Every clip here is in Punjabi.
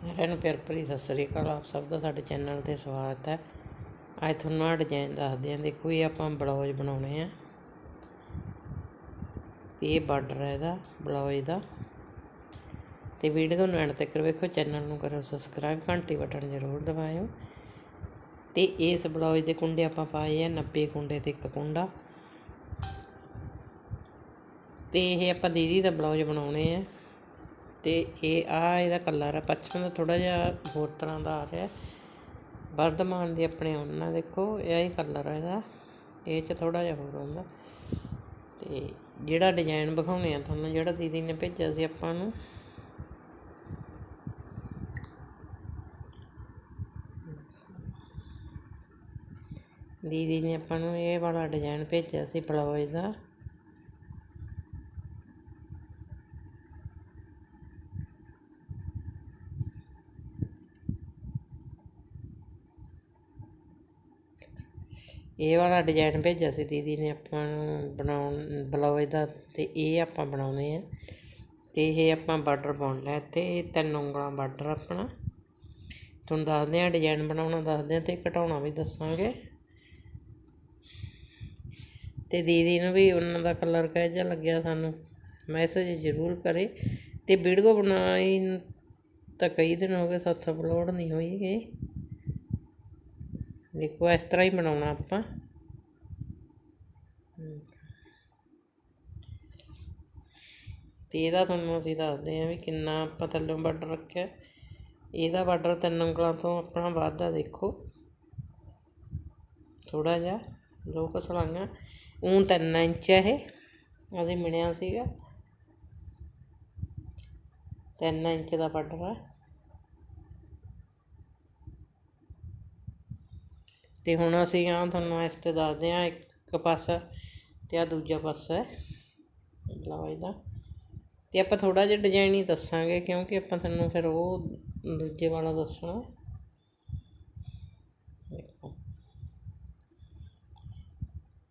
ਸਾਰਿਆਂ ਨੂੰ ਪਿਆਰ ਭਰੀ ਸਤਿ ਸ੍ਰੀ ਅਕਾਲ। ਆਪ ਸਭ ਦਾ ਸਾਡੇ ਚੈਨਲ ਤੇ ਸਵਾਗਤ ਹੈ। ਅੱਜ ਤੁਹਾਨੂੰ ਆ ਡਿਜ਼ਾਈਨ ਦੱਸਦੇ ਹਾਂ। ਦੇਖੋ, ਇਹ ਆਪਾਂ ਬਲਾਉਜ ਬਣਾਉਣੇ ਆ। ਇਹ ਬਾਰਡਰ ਹੈ ਇਹਦਾ ਬਲਾਉਜ ਦਾ। ਤੇ ਵੀਡੀਓ ਨੂੰ ਐਂਡ ਤੱਕ ਵੇਖੋ, ਚੈਨਲ ਨੂੰ ਕਰੋ ਸਬਸਕ੍ਰਾਈਬ, ਘੰਟੀ ਬਟਨ ਜ਼ਰੂਰ ਦਬਾਇਓ। ਤੇ ਇਸ ਬਲਾਉਜ ਦੇ ਕੁੰਡੇ ਆਪਾਂ ਪਾਏ ਆ 90 ਕੁੰਡੇ ਤੇ ਇੱਕ ਕੁੰਡਾ। ਤੇ ਇਹ ਆਪਾਂ ਦੀਦੀ ਦਾ ਬਲਾਉਜ ਬਣਾਉਣੇ ਆ। ਅਤੇ ਇਹ ਆਹ ਇਹਦਾ ਕਲਰ ਹੈ ਪੱਛਮ ਦਾ ਥੋੜ੍ਹਾ ਜਿਹਾ ਹੋਰ ਤਰ੍ਹਾਂ ਦਾ ਆ ਰਿਹਾ। ਵਰਧਮਾਨ ਦੀ ਆਪਣੇ ਉਹਨਾਂ ਦੇਖੋ, ਇਹ ਹੀ ਕਲਰ ਆ ਇਹਦਾ। ਇਹ ਚ ਥੋੜ੍ਹਾ ਜਿਹਾ ਹੋਰ ਹੁੰਦਾ। ਅਤੇ ਜਿਹੜਾ ਡਿਜ਼ਾਈਨ ਵਿਖਾਉਣੇ ਆ ਤੁਹਾਨੂੰ, ਜਿਹੜਾ ਦੀਦੀ ਨੇ ਭੇਜਿਆ ਸੀ ਆਪਾਂ ਨੂੰ। ਦੀਦੀ ਨੇ ਆਪਾਂ ਨੂੰ ਇਹ ਵਾਲਾ ਡਿਜ਼ਾਈਨ ਭੇਜਿਆ ਸੀ ਬਲਾਉਜ ਦਾ। ਇਹ ਵਾਲਾ ਡਿਜ਼ਾਈਨ ਭੇਜਿਆ ਸੀ ਦੀਦੀ ਨੇ ਆਪਾਂ ਨੂੰ ਬਣਾਉਣ ਬਲਾਉਜ ਦਾ ਅਤੇ ਇਹ ਆਪਾਂ ਬਣਾਉਣੇ ਆ। ਅਤੇ ਇਹ ਆਪਾਂ ਬਾਰਡਰ ਪਾਉਣਾ ਇਹ ਤਿੰਨ ਉਂਗਲਾਂ ਬਾਰਡਰ ਆਪਣਾ। ਤੁਹਾਨੂੰ ਦੱਸਦੇ ਆ ਡਿਜ਼ਾਈਨ ਬਣਾਉਣਾ, ਦੱਸਦੇ ਆ ਤੇ ਘਟਾਉਣਾ ਵੀ ਦੱਸਾਂਗੇ। ਤੇ ਦੀਦੀ ਨੂੰ ਵੀ ਉਹਨਾਂ ਦਾ ਕਲਰ ਕਿਹੋ ਜਿਹਾ ਲੱਗਿਆ ਸਾਨੂੰ ਮੈਸੇਜ ਜ਼ਰੂਰ ਕਰੇ। ਤੇ ਵੀਡੀਓ ਬਣਾਈ ਤਾਂ ਕਈ ਦਿਨ ਹੋ ਗਏ ਸਾਥ ਅਪਲੋਡ ਨਹੀਂ ਹੋਈ ਗਈ ਦੇਖੋ, ਇਸ ਤਰ੍ਹਾਂ ਹੀ ਬਣਾਉਣਾ ਆਪਾਂ। ਤੇ ਇਹਦਾ ਤੁਹਾਨੂੰ ਅਸੀਂ ਦੱਸਦੇ ਹਾਂ ਵੀ ਕਿੰਨਾ ਆਪਾਂ ਥੱਲੋਂ ਬਾਰਡਰ ਰੱਖਿਆ। ਇਹਦਾ ਬਾਰਡਰ ਤਿੰਨ ਉਂਗਲਾਂ ਤੋਂ ਆਪਣਾ ਵੱਧਦਾ ਦੇਖੋ। ਥੋੜਾ ਜਿਹਾ, ਦੋ ਕੁ ਸਲਾਈਆਂ। ਊਂ ਤਿੰਨ ਇੰਚ ਹੈ ਇਹ, ਅਸੀਂ ਮਿਣਿਆ ਸੀਗਾ। ਤਿੰਨ ਇੰਚ ਦਾ ਬਾਰਡਰ ਹੈ ਅਤੇ ਹੁਣ ਅਸੀਂ ਆਹ ਤੁਹਾਨੂੰ ਇਸ ਤੇ ਦੱਸਦੇ ਹਾਂ, ਇੱਕ ਪਾਸਾ ਅਤੇ ਆਹ ਦੂਜਾ ਪਾਸਾ ਹੈ। ਬਲਾਉਜ ਦਾ ਆਪਾਂ ਥੋੜ੍ਹਾ ਜਿਹਾ ਡਿਜ਼ਾਈਨ ਹੀ ਦੱਸਾਂਗੇ, ਕਿਉਂਕਿ ਆਪਾਂ ਤੁਹਾਨੂੰ ਫਿਰ ਉਹ ਦੂਜੇ ਵਾਲਾ ਦੱਸਣਾ। ਦੇਖੋ।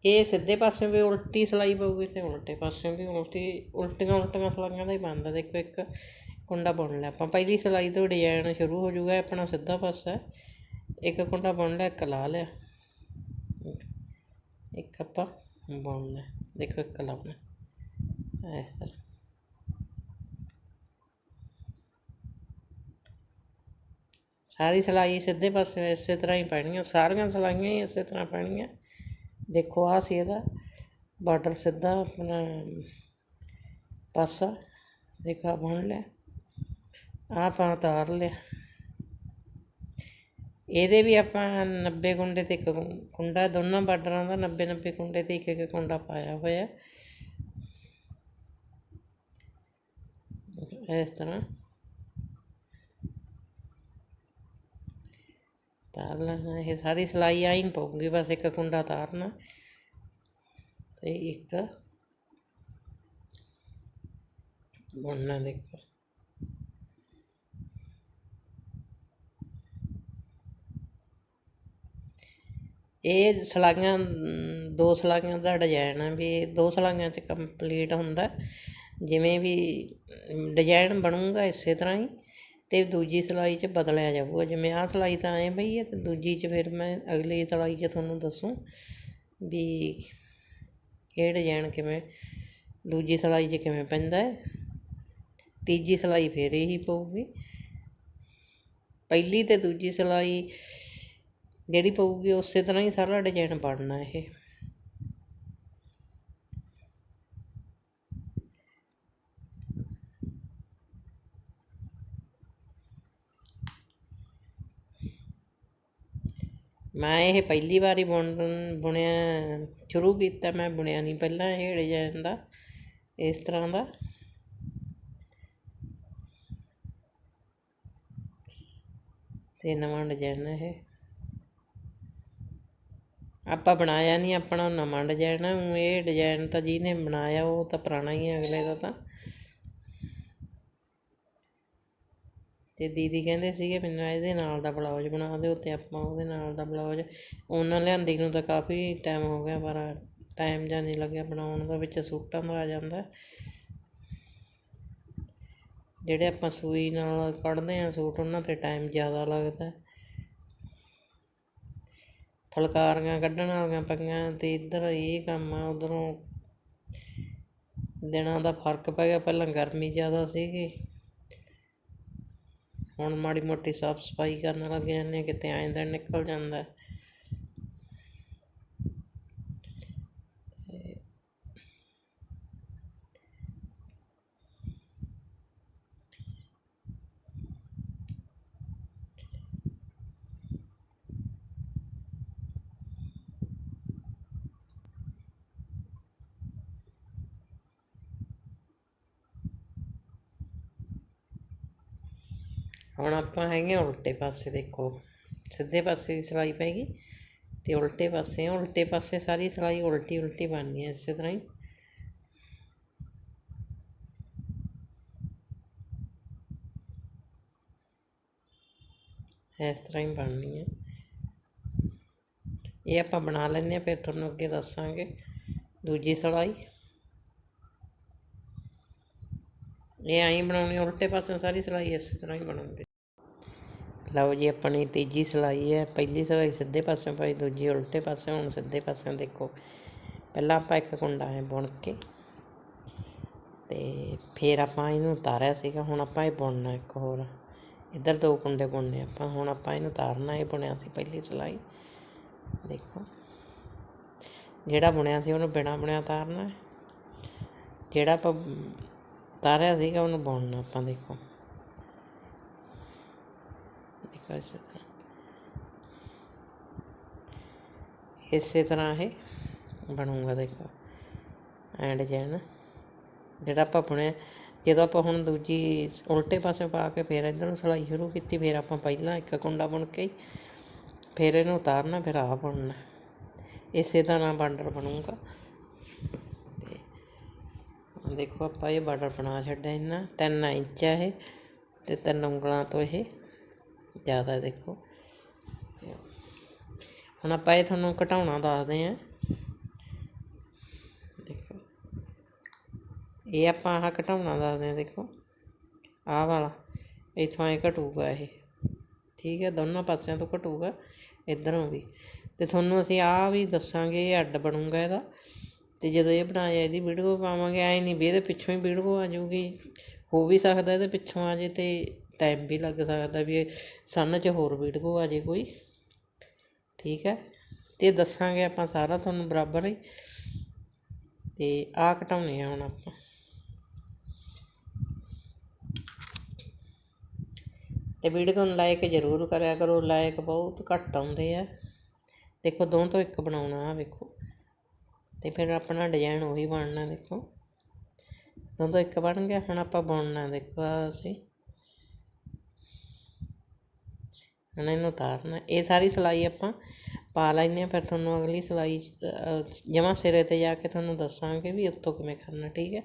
ਇਹ ਸਿੱਧੇ ਪਾਸੇ ਵੀ ਉਲਟੀ ਸਲਾਈ ਪਊਗੀ ਤੇ ਉਲਟੇ ਪਾਸੇ ਵੀ ਉਲਟੀ, ਉਲਟੀਆਂ ਉਲਟੀਆਂ ਸਲਾਈਆਂ ਦਾ ਹੀ ਬਣਦਾ। ਦੇਖੋ ਇੱਕ ਕੁੰਡਾ ਬੁਣ ਲਿਆ ਆਪਾਂ। ਪਹਿਲੀ ਸਲਾਈ ਤੋਂ ਡਿਜ਼ਾਈਨ ਸ਼ੁਰੂ ਹੋ ਜਾਊਗਾ ਆਪਣਾ ਸਿੱਧਾ ਪਾਸਾ ਇੱਕ ਕੁੰਡਾ ਬੁਣ ਲਿਆ ਇੱਕ ਲਾ ਲਿਆ। ਇੱਕ ਆਪਾਂ ਬੁਣਨਾ, ਦੇਖੋ ਇੱਕ ਲਾਉਣਾ। ਇਸ ਤਰ੍ਹਾਂ। ਸਾਰੀ ਸਲਾਈ ਸਿੱਧੇ ਪਾਸੇ ਇਸੇ ਤਰ੍ਹਾਂ ਹੀ ਪੈਣੀਆਂ ਸਾਰੀਆਂ ਸਲਾਈਆਂ ਹੀ ਇਸੇ ਤਰ੍ਹਾਂ ਪੈਣੀਆਂ। ਦੇਖੋ ਆ ਸੀ ਇਹਦਾ ਬਾਰਡਰ ਸਿੱਧਾ ਆਪਣਾ ਪਾਸਾ। ਦੇਖਾ ਬੁਣ ਲਿਆ। ਆਪਾਂ ਉਤਾਰ ਲਿਆ। ਇਹਦੇ ਵੀ ਆਪਾਂ 90 ਕੁੰਡੇ ਤੇ ਇੱਕ ਕੁੰਡਾ, ਦੋਨਾਂ ਬਾਰਡਰਾਂ ਦਾ 90 90 ਕੁੰਡੇ ਤੇ ਇੱਕ ਇੱਕ ਕੁੰਡਾ ਪਾਇਆ ਹੋਇਆ। ਇਸ ਤਰ੍ਹਾਂ। ਤਾਰ ਲੈਣਾ ਇਹ ਸਾਰੀ ਸਲਾਈ ਆਈ ਪਊਗੀ, ਬਸ ਇੱਕ ਕੁੰਡਾ ਤਾਰਨਾ ਤੇ ਇੱਕ। ਬੁਣਨਾ ਦੇਖੋ ਇਹ ਸਿਲਾਈਆਂ, ਦੋ ਸਿਲਾਈਆਂ ਦਾ ਡਿਜਾਇਨ ਹੈ ਵੀ ਇਹ ਦੋ ਸਿਲਾਈਆਂ 'ਚ ਕੰਪਲੀਟ ਹੁੰਦਾ। ਜਿਵੇਂ ਵੀ ਡਿਜ਼ਾਇਨ ਬਣੂਗਾ ਇਸੇ ਤਰ੍ਹਾਂ ਹੀ ਅਤੇ ਦੂਜੀ ਸਿਲਾਈ 'ਚ ਬਦਲਿਆ ਜਾਊਗਾ। ਜਿਵੇਂ ਆਹ ਸਿਲਾਈ ਤਾਂ ਐਂ ਪਈ ਹੈ ਅਤੇ ਦੂਜੀ 'ਚ ਫਿਰ ਮੈਂ ਅਗਲੀ ਸਿਲਾਈ 'ਚ ਤੁਹਾਨੂੰ ਦੱਸੂ ਵੀ ਇਹ ਡਿਜ਼ਾਇਨ ਕਿਵੇਂ, ਦੂਜੀ ਸਿਲਾਈ 'ਚ ਕਿਵੇਂ ਪੈਂਦਾ ਹੈ। ਤੀਜੀ ਸਿਲਾਈ ਫਿਰ ਇਹੀ ਪਊਗੀ। ਪਹਿਲੀ ਤੇ ਦੂਜੀ ਸਿਲਾਈ ਜਿਹੜੀ ਪਊਗੀ ਉਸੇ ਤਰ੍ਹਾਂ ਹੀ ਸਾਰਾ ਡਿਜ਼ਾਈਨ ਬਣਨਾ ਇਹ। ਮੈਂ ਇਹ ਪਹਿਲੀ ਵਾਰੀ ਬੁਣ ਬੁਣਿਆ, ਸ਼ੁਰੂ ਕੀਤਾ ਮੈਂ, ਬੁਣਿਆ ਨਹੀਂ ਪਹਿਲਾਂ ਇਹ ਡਿਜ਼ਾਈਨ ਦਾ, ਇਸ ਤਰ੍ਹਾਂ ਦਾ। ਤੇ ਨਵਾਂ ਡਿਜ਼ਾਈਨ ਹੈ ਇਹ। ਆਪਾਂ ਬਣਾਇਆ ਨਹੀਂ ਆਪਣਾ ਨਵਾਂ ਡਿਜ਼ਾਈਨ ਹੈ ਇਹ ਡਿਜ਼ਾਈਨ ਤਾਂ ਜਿਹਨੇ ਬਣਾਇਆ ਉਹ ਤਾਂ ਪੁਰਾਣਾ ਹੀ ਹੈ ਅਗਲੇ ਦਾ ਤਾਂ। ਤੇ ਦੀਦੀ ਕਹਿੰਦੇ ਸੀਗੇ ਮੈਨੂੰ ਇਹਦੇ ਨਾਲ ਦਾ ਬਲਾਉਜ ਬਣਾ ਦਿਓ ਤੇ ਆਪਾਂ ਉਹਦੇ ਨਾਲ ਦਾ ਬਲਾਉਜ ਉਹਨਾਂ ਲਿਆਂਦੀ ਨੂੰ ਤਾਂ ਕਾਫੀ ਟਾਈਮ ਹੋ ਗਿਆ, ਪਰ ਟਾਈਮ ਜਾਂ ਨਹੀਂ ਲੱਗਿਆ ਬਣਾਉਣ ਦਾ, ਵਿੱਚ ਸੂਟਾਂ ਦਾ ਆ ਜਾਂਦਾ। ਜਿਹੜੇ ਆਪਾਂ ਸੂਈ ਨਾਲ ਕੱਢਦੇ ਆ ਸੂਟ, ਉਹਨਾਂ ਤੇ ਟਾਈਮ ਜ਼ਿਆਦਾ ਲੱਗਦਾ। ਫੁਲਕਾਰੀਆਂ ਕੱਢਣ ਵਾਲੀਆਂ ਪਈਆਂ ਅਤੇ ਇੱਧਰ ਇਹ ਕੰਮ ਆ, ਉੱਧਰੋਂ ਦਿਨਾਂ ਦਾ ਫ਼ਰਕ ਪੈ ਗਿਆ, ਪਹਿਲਾਂ ਗਰਮੀ ਜ਼ਿਆਦਾ ਸੀਗੀ। ਹੁਣ ਮਾੜੀ ਮੋਟੀ ਸਾਫ਼ ਸਫ਼ਾਈ ਕਰਨ ਲੱਗ ਜਾਂਦੇ ਕਿਤੇ ਐਂ ਦਿਨ ਨਿਕਲ ਜਾਂਦਾ। ਹੁਣ ਆਪਾਂ ਹੈਗੇ ਹਾਂ ਉਲਟੇ ਪਾਸੇ, ਦੇਖੋ। ਸਿੱਧੇ ਪਾਸੇ ਦੀ ਸਿਲਾਈ ਪੈਗੀ ਤੇ ਉਲਟੇ ਪਾਸੇ ਉਲਟੇ ਪਾਸੇ ਸਾਰੀ ਸਿਲਾਈ ਉਲਟੀ ਉਲਟੀ ਬਣਨੀ ਹੈ ਇਸੇ ਤਰ੍ਹਾਂ ਹੀ। ਇਸ ਤਰ੍ਹਾਂ ਹੀ ਬਣਨੀ ਹੈ ਇਹ ਆਪਾਂ ਬਣਾ ਲੈਂਦੇ ਹਾਂ, ਫਿਰ ਤੁਹਾਨੂੰ ਅੱਗੇ ਦੱਸਾਂਗੇ। ਦੂਜੀ ਸਿਲਾਈ। ਇਹ ਐਂ ਬਣਾਉਣੀ, ਉਲਟੇ ਪਾਸੇ ਸਾਰੀ ਸਿਲਾਈ ਇਸੇ ਤਰ੍ਹਾਂ ਹੀ ਬਣਾਉਂਦੇ ਲਓ ਜੀ, ਆਪਣੀ ਤੀਜੀ ਸਿਲਾਈ ਹੈ। ਪਹਿਲੀ ਸਿਲਾਈ ਸਿੱਧੇ ਪਾਸਿਓਂ ਪਾਈ, ਦੂਜੀ ਉਲਟੇ ਪਾਸੇ ਹੁਣ ਸਿੱਧੇ ਪਾਸਿਓਂ ਦੇਖੋ। ਪਹਿਲਾਂ ਆਪਾਂ ਇੱਕ ਕੁੰਡਾ ਹੈ ਬੁਣ ਕੇ ਤੇ ਫਿਰ ਆਪਾਂ ਇਹਨੂੰ ਉਤਾਰਿਆ ਸੀਗਾ, ਹੁਣ ਆਪਾਂ ਇਹ ਬੁਣਨਾ ਇੱਕ ਹੋਰ। ਇੱਧਰ ਦੋ ਕੁੰਡੇ ਬੁਣਨੇ ਆਪਾਂ, ਹੁਣ ਆਪਾਂ ਇਹਨੂੰ ਉਤਾਰਨਾ, ਇਹ ਬੁਣਿਆ ਸੀ ਪਹਿਲੀ ਸਿਲਾਈ। ਦੇਖੋ, ਜਿਹੜਾ ਬੁਣਿਆ ਸੀ ਉਹਨੂੰ ਬਿਨਾ ਬੁਣਿਆ ਉਤਾਰਨਾ। ਜਿਹੜਾ ਆਪਾਂ ਉਤਾਰਿਆ ਸੀਗਾ ਉਹਨੂੰ ਬੁਣਨਾ ਆਪਾਂ, ਦੇਖੋ। ਕਰ ਇਸੇ ਇਸੇ ਤਰ੍ਹਾਂ ਇਹ ਬਣੂਗਾ ਦੇਖੋ। ਐਂਡ ਜੈਨ, ਜਿਹੜਾ ਆਪਾਂ ਬੁਣਿਆ, ਜਦੋਂ ਆਪਾਂ ਹੁਣ ਦੂਜੀ ਉਲਟੇ ਪਾਸੇ ਪਾ ਕੇ ਫਿਰ ਇੱਧਰ ਨੂੰ ਸਿਲਾਈ ਸ਼ੁਰੂ ਕੀਤੀ, ਫਿਰ ਆਪਾਂ ਪਹਿਲਾਂ ਇੱਕ ਕੁੰਡਾ ਬੁਣ ਕੇ ਹੀ ਫਿਰ ਇਹਨੂੰ ਉਤਾਰਨਾ, ਫਿਰ ਆਹ ਬੁਣਨਾ। ਇਸੇ ਤਰ੍ਹਾਂ ਬਾਰਡਰ ਬਣੂਗਾ। ਤੇ ਦੇਖੋ ਆਪਾਂ ਇਹ ਬਾਰਡਰ ਬਣਾ ਛੱਡਿਆ ਇਹਨਾਂ 3 ਇੰਚ ਹੈ ਇਹ ਤੇ ਤਿੰਨ ਉਂਗਲਾਂ ਤੋਂ ਇਹ ਜ਼ਿਆਦਾ ਦੇਖੋ। ਹੁਣ ਆਪਾਂ ਇਹ ਤੁਹਾਨੂੰ ਘਟਾਉਣਾ ਦੱਸਦੇ ਹਾਂ। ਦੇਖੋ। ਇਹ ਆਪਾਂ ਆਹ ਘਟਾਉਣਾ ਦੱਸਦੇ ਹਾਂ, ਦੇਖੋ। ਆਹ ਵਾਲਾ, ਇੱਥੋਂ ਐ ਘਟੂਗਾ ਇਹ। ਠੀਕ ਹੈ, ਦੋਨੋਂ ਪਾਸਿਆਂ ਤੋਂ ਘਟੂਗਾ, ਇੱਧਰੋਂ ਵੀ। ਤੇ ਤੁਹਾਨੂੰ ਅਸੀਂ ਆਹ ਵੀ ਦੱਸਾਂਗੇ, ਇਹ ਅੱਡ ਬਣੂਗਾ ਇਹਦਾ। ਤੇ ਜਦੋਂ ਇਹ ਬਣਾਇਆ, ਇਹਦੀ ਵੀਡੀਓ ਪਾਵਾਂਗੇ, ਐ ਨਹੀਂ ਵੀ ਇਹਦੇ ਪਿੱਛੋਂ ਹੀ ਵੀਡੀਓ ਆ ਜਾਊਗੀ। ਹੋ ਵੀ ਸਕਦਾ ਇਹਦੇ ਪਿੱਛੋਂ ਆ ਜੇ ਤੇ ਟਾਈਮ ਵੀ ਲੱਗ ਸਕਦਾ ਵੀ ਇਹ ਸੰਨ 'ਚ ਹੋਰ ਵੀਡੀਓ ਆ ਜੇ ਕੋਈ। ਠੀਕ ਹੈ? ਅਤੇ ਦੱਸਾਂਗੇ ਆਪਾਂ ਸਾਰਾ ਤੁਹਾਨੂੰ ਬਰਾਬਰ ਹੀ। ਅਤੇ ਆਹ ਘਟਾਉਣੇ ਆ ਹੁਣ ਆਪਾਂ। ਤੇ ਵੀਡੀਓ ਨੂੰ ਲਾਈਕ ਜ਼ਰੂਰ ਕਰਿਆ ਕਰੋ। ਲਾਈਕ ਬਹੁਤ ਘੱਟ ਆਉਂਦੇ ਆ। ਦੇਖੋ, ਦੋ ਤੋਂ ਇੱਕ ਬਣਾਉਣਾ ਆ ਵੇਖੋ। ਤੇ ਫਿਰ ਆਪਣਾ ਡਿਜ਼ਾਈਨ ਉਹੀ ਬਣਨਾ, ਦੇਖੋ। ਦੋ ਤੋਂ ਇੱਕ ਬਣ ਗਿਆ, ਹੁਣ ਆਪਾਂ ਬਣਨਾ, ਦੇਖੋ ਅਸੀਂ ਅਸੀਂ ਹੁਣ ਇਹਨੂੰ ਉਤਾਰਨਾ। ਇਹ ਸਾਰੀ ਸਿਲਾਈ ਆਪਾਂ ਪਾ ਲੈਂਦੇ ਹਾਂ, ਫਿਰ ਤੁਹਾਨੂੰ ਅਗਲੀ ਸਿਲਾਈ ਜਮਾ ਸਿਰੇ ਤੇ ਜਾ ਕੇ ਤੁਹਾਨੂੰ ਦੱਸਾਂਗੇ ਵੀ ਉੱਤੋਂ ਕਿਵੇਂ ਕਰਨਾ, ਠੀਕ ਹੈ?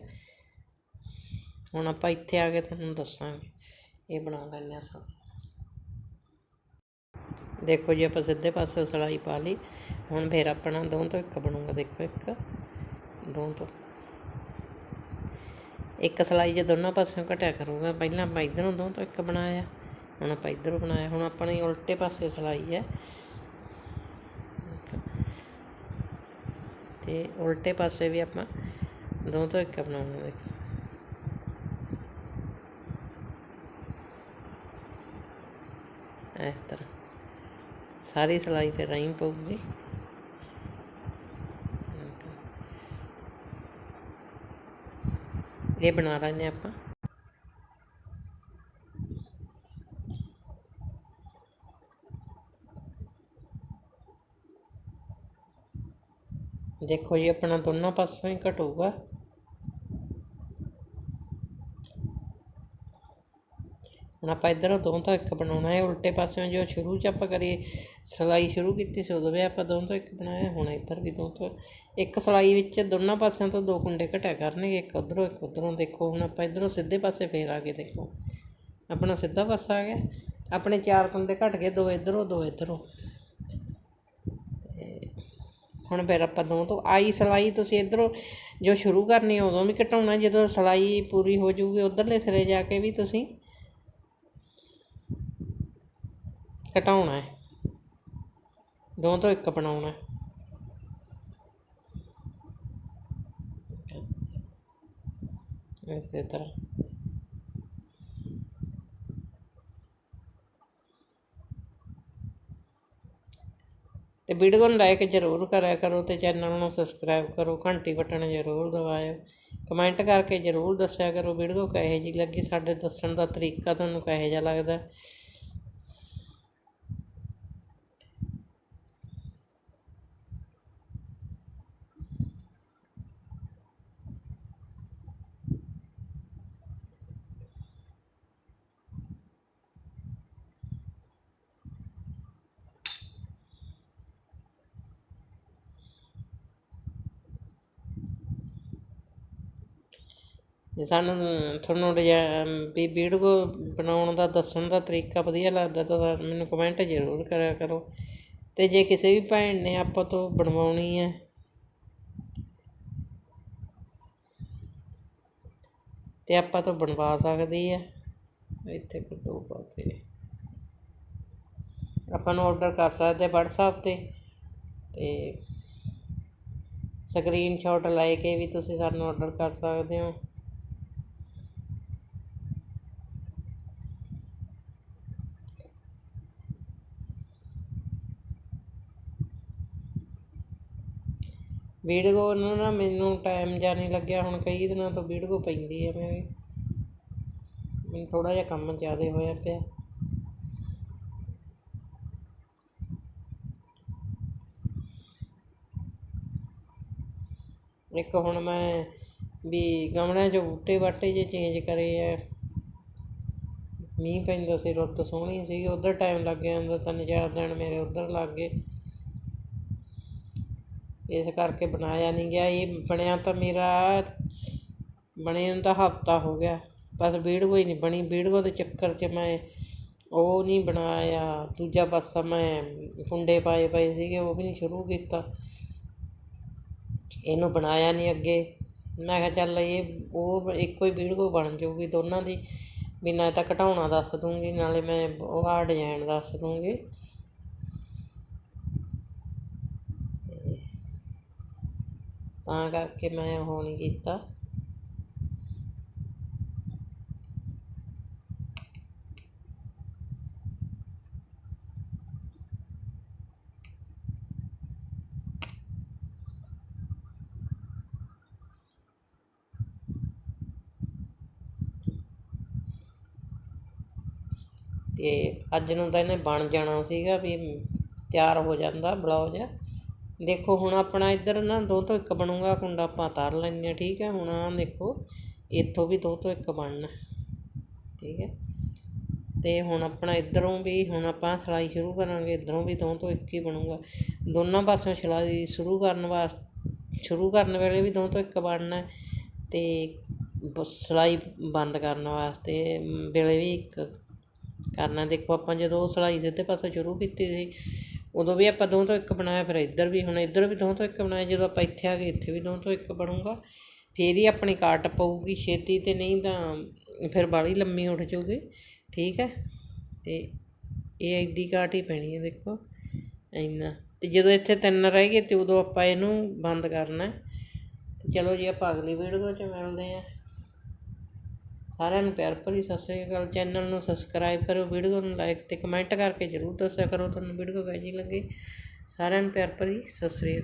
ਹੁਣ ਆਪਾਂ ਇੱਥੇ ਆ ਕੇ ਤੁਹਾਨੂੰ ਦੱਸਾਂਗੇ। ਇਹ ਬਣਾ ਲੈਂਦੇ ਹਾਂ ਸਭ। ਦੇਖੋ ਜੀ, ਆਪਾਂ ਸਿੱਧੇ ਪਾਸੇ ਸਿਲਾਈ ਪਾ ਲਈ। ਹੁਣ ਫਿਰ ਆਪਣਾ ਦੋ ਤੋਂ ਇੱਕ ਬਣੂਗਾ, ਦੇਖੋ ਇੱਕ ਦੋ ਤੋਂ। ਇੱਕ ਸਿਲਾਈ ਜੇ ਦੋਨਾਂ ਪਾਸਿਓਂ ਘਟਿਆ ਕਰੂਗਾ, ਪਹਿਲਾਂ ਆਪਾਂ ਇੱਧਰੋਂ ਦੋ ਤੋਂ ਇੱਕ ਬਣਾਇਆ। ਹੁਣ ਆਪਾਂ ਇੱਧਰੋਂ ਬਣਾਇਆ, ਹੁਣ ਆਪਾਂ ਨੇ ਉਲਟੇ ਪਾਸੇ ਸਿਲਾਈ ਹੈ। ਤੇ ਉਲਟੇ ਪਾਸੇ ਵੀ ਆਪਾਂ ਦੋ ਤੋਂ ਇੱਕ ਬਣਾਉਣਾ ਦੇਖੋ ਇਸ ਤਰ੍ਹਾਂ। ਸਾਰੀ ਸਿਲਾਈ ਫਿਰ ਰਹੀ ਪਊਗੀ। ਇਹ ਬਣਾ ਲੈਂਦੇ ਆਪਾਂ। ਦੇਖੋ ਜੀ, ਆਪਣਾ ਦੋਨਾਂ ਪਾਸੋਂ ਹੀ ਘਟੂਗਾ ਹੁਣ ਆਪਾਂ ਇੱਧਰੋਂ ਦੋ ਤੋਂ ਇੱਕ ਬਣਾਉਣਾ ਹੈ, ਉਲਟੇ ਪਾਸਿਓਂ ਜੋ ਸ਼ੁਰੂ 'ਚ ਆਪਾਂ ਕਰੀਏ, ਸਿਲਾਈ ਸ਼ੁਰੂ ਕੀਤੀ ਸੀ, ਉਦੋਂ ਵੀ ਆਪਾਂ ਦੋ ਤੋਂ ਇੱਕ ਬਣਾਇਆ, ਹੁਣ ਇੱਧਰ ਵੀ ਦੋ ਤੋਂ ਇੱਕ ਸਿਲਾਈ ਵਿੱਚ ਦੋਨਾਂ ਪਾਸਿਆਂ ਤੋਂ ਦੋ ਕੁੰਡੇ ਘਟਿਆ ਕਰਨਗੇ, ਇੱਕ ਉਧਰੋਂ ਇੱਕ ਉਧਰੋਂ। ਦੇਖੋ, ਹੁਣ ਆਪਾਂ ਇੱਧਰੋਂ ਸਿੱਧੇ ਪਾਸੇ ਫੇਰ ਆ ਕੇ ਦੇਖੋ। ਆਪਣਾ ਸਿੱਧਾ ਪਾਸਾ ਆ ਗਿਆ। ਆਪਣੇ ਚਾਰ ਕੁੰਡੇ ਘਟ ਗਏ, ਦੋ ਇੱਧਰੋਂ ਦੋ ਇੱਧਰੋਂ। ਹੁਣ ਫਿਰ ਆਪਾਂ ਦੋ ਤੋਂ ਆਈ ਸਿਲਾਈ ਤੁਸੀਂ ਇਧਰੋਂ ਜੋ ਸ਼ੁਰੂ ਕਰਨੀ ਉਦੋਂ ਵੀ ਘਟਾਉਣਾ, ਜਦੋਂ ਸਿਲਾਈ ਪੂਰੀ ਹੋ ਜੂਗੀ ਉਧਰਲੇ ਸਿਰੇ ਜਾ ਕੇ ਵੀ ਤੁਸੀਂ ਘਟਾਉਣਾ ਹੈ। ਦੋ ਤੋਂ ਇੱਕ ਬਣਾਉਣਾ ਹੈ। ਇਸੇ ਤਰ੍ਹਾਂ। ਤੇ ਵੀਡੀਓ ਨੂੰ ਲਾਈਕ ਜ਼ਰੂਰ ਕਰਿਆ ਕਰੋ ਤੇ ਚੈਨਲ ਨੂੰ ਸਬਸਕ੍ਰਾਈਬ ਕਰੋ, ਘੰਟੀ ਬਟਨ ਜ਼ਰੂਰ ਦਬਾਇਓ। ਕਮੈਂਟ ਕਰਕੇ ਜ਼ਰੂਰ ਦੱਸਿਆ ਕਰੋ ਵੀਡੀਓ ਕਿਹੋ ਜਿਹੀ ਲੱਗੀ, ਸਾਡੇ ਦੱਸਣ ਦਾ ਤਰੀਕਾ ਤੁਹਾਨੂੰ ਕਿਹੋ ਜਿਹਾ ਲੱਗਦਾ। ਸਾਨੂੰ ਤੁਹਾਨੂੰ ਡਿਜ਼ਾਈਨ ਵੀ ਵੀਡੀਓ ਬਣਾਉਣ ਦਾ, ਦੱਸਣ ਦਾ ਤਰੀਕਾ ਵਧੀਆ ਲੱਗਦਾ ਤਾਂ ਮੈਨੂੰ ਕਮੈਂਟ ਜ਼ਰੂਰ ਕਰਿਆ ਕਰੋ। ਅਤੇ ਜੇ ਕਿਸੇ ਵੀ ਭੈਣ ਨੇ ਆਪਾਂ ਤੋਂ ਬਣਵਾਉਣੀ ਹੈ। ਅਤੇ ਆਪਾਂ ਤੋਂ ਬਣਵਾ ਸਕਦੀ ਹੈ। ਇੱਥੇ ਕਰ ਪਾਤੇ ਆਪਾਂ ਨੂੰ ਆਰਡਰ ਕਰ ਸਕਦੇ WhatsApp ਤੇ। ਤੇ ਸਕਰੀਨਸ਼ਾਟ ਲੈ ਕੇ ਵੀ ਤੁਸੀਂ ਸਾਨੂੰ ਆਰਡਰ ਕਰ ਸਕਦੇ ਹੋ। ਵੀਡੀਓ ਨੂੰ ਨਾ ਮੈਨੂੰ ਟਾਈਮ ਜਿਹਾ ਨਹੀਂ ਲੱਗਿਆ, ਹੁਣ ਕਈ ਦਿਨਾਂ ਤੋਂ ਵੀਡੀਓ ਪੈਂਦੀ ਹੈ ਮੇਰੀ। ਮੈਨੂੰ ਥੋੜ੍ਹਾ ਜਿਹਾ ਕੰਮ ਜ਼ਿਆਦਾ ਹੋਇਆ ਪਿਆ। ਇੱਕ ਹੁਣ ਮੈਂ ਵੀ ਗਮਲਿਆਂ 'ਚ ਬੂਟੇ ਬਾਟੇ ਜੇ ਚੇਂਜ ਕਰੇ ਆ। ਮੀਂਹ ਪੈਂਦਾ ਸੀ, ਰੁੱਤ ਸੋਹਣੀ ਸੀ, ਉਧਰ ਟਾਈਮ ਲੱਗ ਜਾਂਦਾ ਤਿੰਨ ਚਾਰ ਦਿਨ ਮੇਰੇ ਉਧਰ ਲੱਗ ਗਏ। ਇਸ ਕਰਕੇ ਬਣਾਇਆ ਨਹੀਂ ਗਿਆ। ਇਹ ਬਣਿਆ ਤਾਂ ਮੇਰਾ ਬਣੇ ਨੂੰ ਤਾਂ ਹਫਤਾ ਹੋ ਗਿਆ। ਬਸ ਵੀਡੀਓ ਹੀ ਨਹੀਂ ਬਣੀ। ਵੀਡੀਓ ਦੇ ਚੱਕਰ 'ਚ ਮੈਂ ਉਹ ਨਹੀਂ ਬਣਾਇਆ। ਦੂਜਾ ਪਾਸਾ ਮੈਂ ਕੁੰਡੇ ਪਾਏ ਪਏ ਸੀਗੇ, ਉਹ ਵੀ ਨਹੀਂ ਸ਼ੁਰੂ ਕੀਤਾ। ਇਹਨੂੰ ਬਣਾਇਆ ਨਹੀਂ ਅੱਗੇ। ਮੈਂ ਕਿਹਾ ਚੱਲ ਇਹ, ਉਹ ਇੱਕੋ ਹੀ ਵੀਡੀਓ ਬਣ ਜਾਊਗੀ ਦੋਨਾਂ ਦੀ। ਵੀ ਨਾ ਤਾਂ ਘਟਾਉਣਾ ਦੱਸ ਦੂੰਗੀ, ਨਾਲੇ ਮੈਂ ਉਹ ਆ ਡਿਜ਼ਾਈਨ ਦੱਸ ਦੂੰਗੀ। ਤਾਂ ਕਰਕੇ ਮੈਂ ਉਹ ਨਹੀਂ ਕੀਤਾ। ਤੇ ਅੱਜ ਨੂੰ ਤਾਂ ਇਹਨੇ ਬਣ ਜਾਣਾ ਸੀਗਾ ਵੀ ਤਿਆਰ ਹੋ ਜਾਂਦਾ ਬਲਾਉਜ ਦੇਖੋ, ਹੁਣ ਆਪਣਾ ਇੱਧਰ ਨਾ ਦੋ ਤੋਂ ਇੱਕ ਬਣੂਗਾ, ਕੁੰਡਾ ਆਪਾਂ ਤਾਰ ਲੈਂਦੇ ਹਾਂ, ਠੀਕ ਹੈ? ਹੁਣ ਆਹ ਦੇਖੋ, ਇੱਥੋਂ ਵੀ ਦੋ ਤੋਂ ਇੱਕ ਬਣਨਾ, ਠੀਕ ਹੈ? ਤੇ ਹੁਣ ਆਪਣਾ ਇੱਧਰੋਂ ਵੀ, ਹੁਣ ਆਪਾਂ ਸਿਲਾਈ ਸ਼ੁਰੂ ਕਰਾਂਗੇ, ਇੱਧਰੋਂ ਵੀ ਦੋ ਤੋਂ ਇੱਕ ਹੀ ਬਣੂਗਾ। ਦੋਨਾਂ ਪਾਸਿਓਂ ਸਿਲਾਈ ਸ਼ੁਰੂ ਕਰਨ ਵਾਸਤੇ, ਸ਼ੁਰੂ ਕਰਨ ਵੇਲੇ ਵੀ ਦੋ ਤੋਂ ਇੱਕ ਬਣਨਾ, ਤੇ ਸਿਲਾਈ ਬੰਦ ਕਰਨ ਵਾਸਤੇ ਵੇਲੇ ਵੀ ਇੱਕ ਕਰਨਾ। ਦੇਖੋ, ਆਪਾਂ ਜਦੋਂ ਸਿਲਾਈ ਸਿੱਧੇ ਪਾਸੇ ਸ਼ੁਰੂ ਕੀਤੀ ਸੀ ਉਦੋਂ ਵੀ ਆਪਾਂ ਦੋ ਤੋਂ ਇੱਕ ਬਣਾਇਆ, ਫਿਰ ਇੱਧਰ ਵੀ ਹੁਣ ਇੱਧਰ ਵੀ ਦੋ ਤੋਂ ਇੱਕ ਬਣਾਇਆ, ਜਦੋਂ ਆਪਾਂ ਇੱਥੇ ਆ ਗਏ, ਇੱਥੇ ਵੀ ਦੋ ਤੋਂ ਇੱਕ ਬਣੂਗਾ। ਫਿਰ ਹੀ ਆਪਣੀ ਕਾਟ ਪਊਗੀ, ਛੇਤੀ ਤੇ ਨਹੀਂ ਤਾਂ ਫਿਰ ਬਾਹਲੀ ਲੰਮੀ ਉੱਠ ਜਾਊਗੀ। ਠੀਕ ਹੈ? ਤੇ ਇਹ ਐਡੀ ਕਾਟ ਹੀ ਪੈਣੀ ਹੈ, ਦੇਖੋ। ਇੰਨਾ। ਤੇ ਜਦੋਂ ਇੱਥੇ ਤਿੰਨ ਰਹਿ ਗਏ ਤੇ ਉਦੋਂ ਆਪਾਂ ਇਹਨੂੰ ਬੰਦ ਕਰਨਾ ਚਲੋ ਜੀ, ਆਪਾਂ ਅਗਲੀ ਵੀਡੀਓ 'ਚ ਮਿਲਦੇ ਹਾਂ। ਸਾਰਿਆਂ ਨੂੰ ਪਿਆਰ ਭਰੀ ਸਤਿ ਸ੍ਰੀ ਅਕਾਲ ਚੈਨਲ ਨੂੰ ਸਬਸਕ੍ਰਾਈਬ ਕਰੋ ਵੀਡੀਓ ਨੂੰ ਲਾਈਕ ਤੇ ਕਮੈਂਟ ਕਰਕੇ ਜ਼ਰੂਰ ਦੱਸਿਆ ਕਰੋ, ਤੁਹਾਨੂੰ ਵੀਡੀਓ ਕਿਹੋ ਜਿਹੀ ਲੱਗੀ। ਸਾਰਿਆਂ ਨੂੰ ਪਿਆਰ ਭਰੀ ਸਤਿ ਸ੍ਰੀ ਅਕਾਲ।